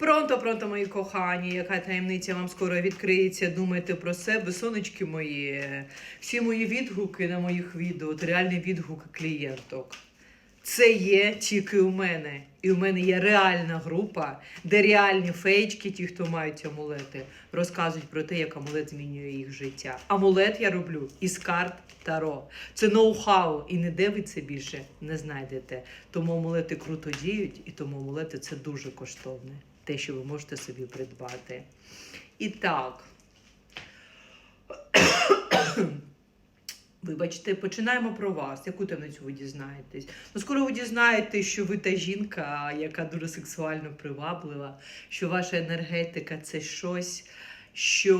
Пронто, пронто, мої кохані, яка таємниця вам скоро відкриється. Думайте про себе, сонечки мої. Всі мої відгуки на моїх відео, це реальні відгуки клієнток. Це є тільки у мене. І у мене є реальна група, де реальні фейчки, ті, хто мають амулети, розказують про те, як амулет змінює їх життя. Амулет я роблю із карт Таро. Це ноу-хау, і ніде ви це більше не знайдете. Тому амулети круто діють, і тому амулети це дуже коштовне. Те, що ви можете собі придбати. І так. Вибачте, починаємо про вас. Яку таємницю ви дізнаєтесь? Ну, скоро ви дізнаєтесь, що ви та жінка, яка дуже сексуально приваблива, що ваша енергетика це щось, що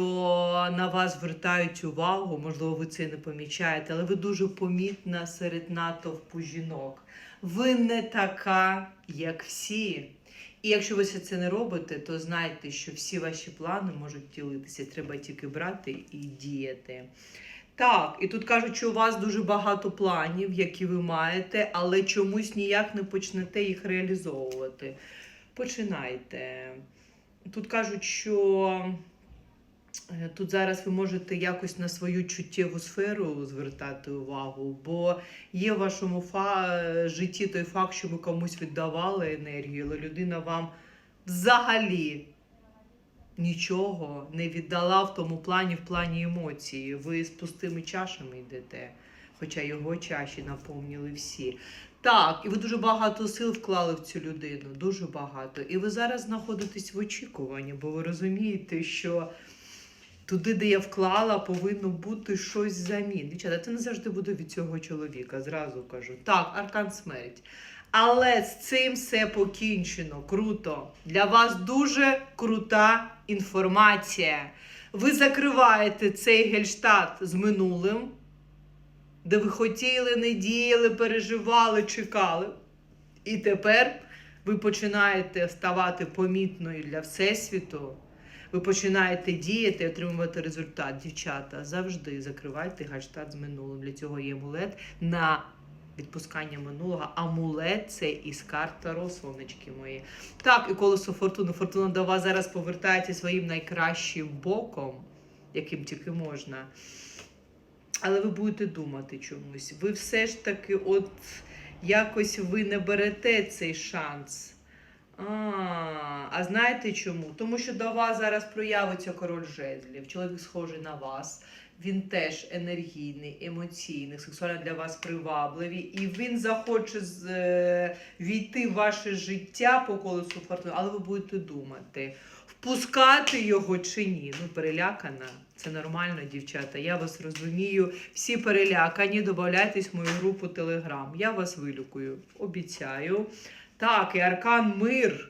на вас звертають увагу, можливо, ви це не помічаєте, але ви дуже помітна серед натовпу жінок. Ви не така, як всі. І якщо ви це не робите, то знайте, що всі ваші плани можуть втілитися. Треба тільки брати і діяти. Так, і тут кажуть, що у вас дуже багато планів, які ви маєте, але чомусь ніяк не почнете їх реалізовувати. Починайте. Тут кажуть, що тут зараз ви можете якось на свою чуттєву сферу звертати увагу, бо є в вашому фа- житті той факт, що ви комусь віддавали енергію, але людина вам взагалі нічого не віддала в тому плані, в плані емоції. Ви з пустими чашами йдете, хоча його чаші наповнили всі. Так, і ви дуже багато сил вклали в цю людину, дуже багато. І ви зараз знаходитесь в очікуванні, бо ви розумієте, що туди, де я вклала, повинно бути щось взамін. Дівчата, це не завжди буде від цього чоловіка, зразу кажу. Так, аркан смерть. Але з цим все покінчено. Круто. Для вас дуже крута інформація. Ви закриваєте цей гельштат з минулим, де ви хотіли, не діяли, переживали, чекали. І тепер ви починаєте ставати помітною для Всесвіту. Ви починаєте діяти, отримувати результат. Дівчата, завжди закривайте гельштат з минулим. Для цього є амулет на відпускання минулого. Амулет це із карт Таро, сонечки мої. Так, і колесо фортуни. Фортуна до вас зараз повертається своїм найкращим боком, яким тільки можна. Але ви будете думати чомусь. Ви все ж таки, от якось ви не берете цей шанс. А, а знаєте чому? Тому що до вас зараз проявиться король жезлів. Чоловік схожий на вас. Він теж енергійний, емоційний, сексуально для вас привабливий, і він захоче е, війти в ваше життя по колесу фортуни, але ви будете думати, впускати його чи ні. Ну, перелякана. Це нормально, дівчата. Я вас розумію. Всі перелякані. Додайтесь в мою групу Телеграм. Я вас вилікую. Обіцяю. Так, і аркан мир.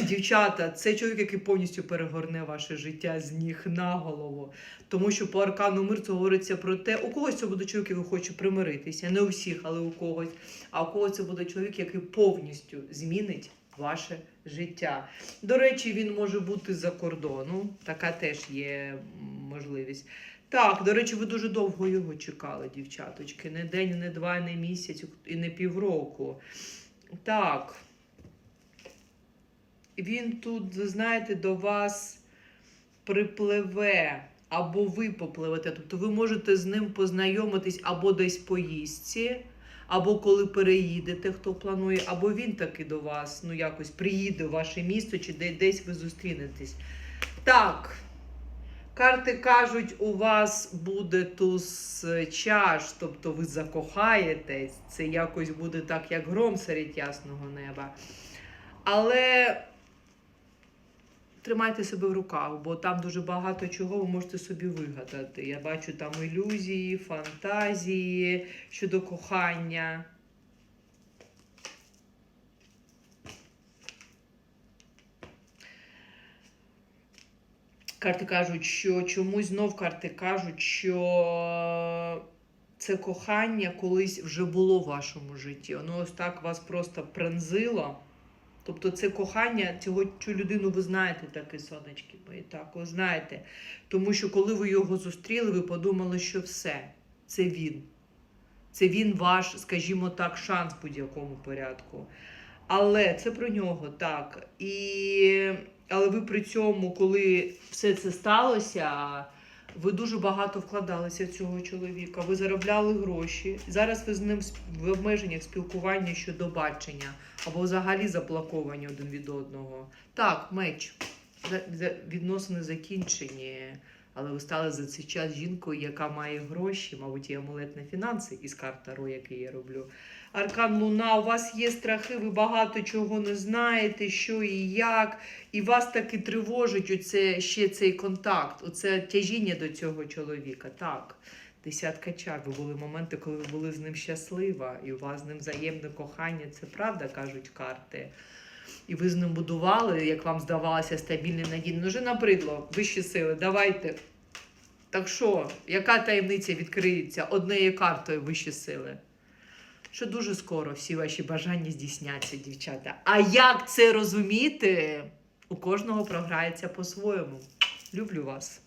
Дівчата, це чоловік, який повністю перегорне ваше життя з ніг на голову. Тому що по аркану мир це говориться про те, у когось це буде чоловік, який хоче примиритися, не у всіх, але у когось. А у когось це буде чоловік, який повністю змінить ваше життя. До речі, він може бути за кордону, така теж є можливість. Так, до речі, ви дуже довго його чекали, дівчаточки. Не день, не два, не місяць і не півроку. Так. Він тут, знаєте, до вас припливе, або ви попливете. Тобто ви можете з ним познайомитись або десь по їздці, або коли переїдете, хто планує, або він таки до вас, ну якось приїде в ваше місто, чи де- десь ви зустрінетесь. Так. Карти кажуть, у вас буде туз чаш, тобто ви закохаєтесь. Це якось буде так, як гром серед ясного неба. Але тримайте себе в руках, бо там дуже багато чого ви можете собі вигадати. Я бачу там ілюзії, фантазії щодо кохання. Карти кажуть, що чомусь знов карти кажуть, що це кохання колись вже було в вашому житті. Воно ось так вас просто пронзило. Тобто це кохання, цього цю людину ви знаєте, таке сонечки мої, так, ви знаєте. Тому що коли ви його зустріли, ви подумали, що все, це він. Це він ваш, скажімо так, шанс будь-якому порядку. Але це про нього, так. І... Але ви при цьому, коли все це сталося, ви дуже багато вкладалися в цього чоловіка. Ви заробляли гроші. Зараз ви з ним в обмеженнях спілкування щодо бачення або взагалі заблоковані один від одного. Так, меч. Відносини закінчені. Але ви стали за цей час жінкою, яка має гроші, мабуть, і амулет на фінанси із карт Таро, який я роблю. Аркан Луна, у вас є страхи, ви багато чого не знаєте, що і як. І вас таки тривожить оце, ще цей контакт, оце тяжіння до цього чоловіка. Так, десятка чар. Ви були моменти, коли ви були з ним щаслива, і у вас з ним взаємне кохання. Це правда, кажуть карти. І ви з ним будували, як вам здавалося, стабільне надійне. Ну, вже набридло, вищі сили, давайте. Так що, яка таємниця відкриється однією картою вищі сили? Що дуже скоро всі ваші бажання здійсняться, дівчата. А як це розуміти? У кожного програється по-своєму. Люблю вас.